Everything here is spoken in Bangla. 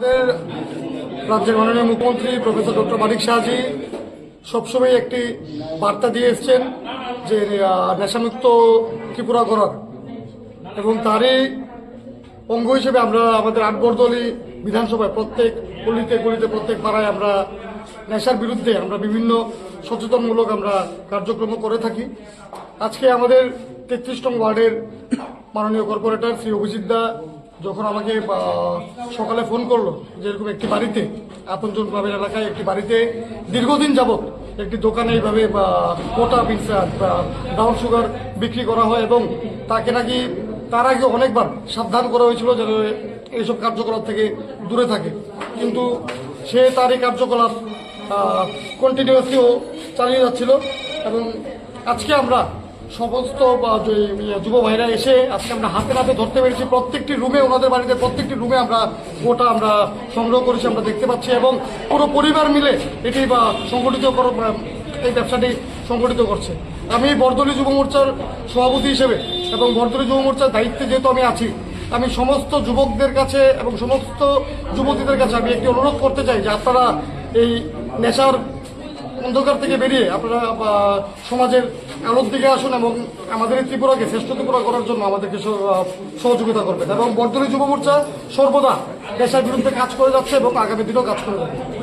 আমাদের রাজ্যের মাননীয় মুখ্যমন্ত্রী প্রফেসর ডক্টর মানিক শাহজি সবসময় একটি বার্তা দিয়ে এসছেন যে নেশামুক্ত ত্রিপুরা করার এবং তারই অঙ্গ হিসেবে আমরা আমাদের আটবর্দলী বিধানসভায় প্রত্যেক গলিতে গলিতে, প্রত্যেক পাড়ায় আমরা নেশার বিরুদ্ধে আমরা বিভিন্ন সচেতনমূলক আমরা কার্যক্রম করে থাকি। আজকে আমাদের তেত্রিশ ওয়ার্ডের মাননীয় কর্পোরেটর শ্রী অভিজিৎ দা যখন আমাকে সকালে ফোন করল যে এরকম একটি বাড়িতে, আপনজন গ্রামের এলাকায় একটি বাড়িতে দীর্ঘদিন যাবত একটি দোকানে এইভাবে কোটা বিনসার বা ব্রাউন সুগার বিক্রি করা হয় এবং তাকে নাকি, তার আগে অনেকবার সাবধান করা হয়েছিল যেন এইসব কার্যকলাপ থেকে দূরে থাকে। কিন্তু সে তার এই কার্যকলাপ কন্টিনিউয়াসলিও চালিয়ে যাচ্ছিল এবং আজকে আমরা সমস্ত যুব ভাইরা এসে আজকে আমরা হাতে হাতে ধরতে পেরেছি। প্রত্যেকটি রুমে ওনাদের বাড়িতে প্রত্যেকটি রুমে আমরা গোটা আমরা সংগ্রহ করেছি, আমরা দেখতে পাচ্ছি। এবং পুরো পরিবার মিলে এটি, বা সংগঠিত এই ব্যবসাটি সংগঠিত করছে। আমি বর্দলী যুব মোর্চার সভাপতি হিসেবে এবং বর্দলী যুব মোর্চার দায়িত্বে যেহেতু আমি আছি, আমি সমস্ত যুবকদের কাছে এবং সমস্ত যুবতীদের কাছে আমি একটি অনুরোধ করতে চাই যে আপনারা এই নেশার অন্ধকার থেকে বেরিয়ে আপনারা সমাজের আলোর দিকে আসুন এবং আমাদের এই ত্রিপুরাকে শ্রেষ্ঠ ত্রিপুরা করার জন্য আমাদেরকে সহ- সহযোগিতা করবেন। এবং বর্ধনী যুব মোর্চা সর্বদা পেশার বিরুদ্ধে কাজ করে যাচ্ছে এবং আগামী দিনেও কাজ করে যাবে।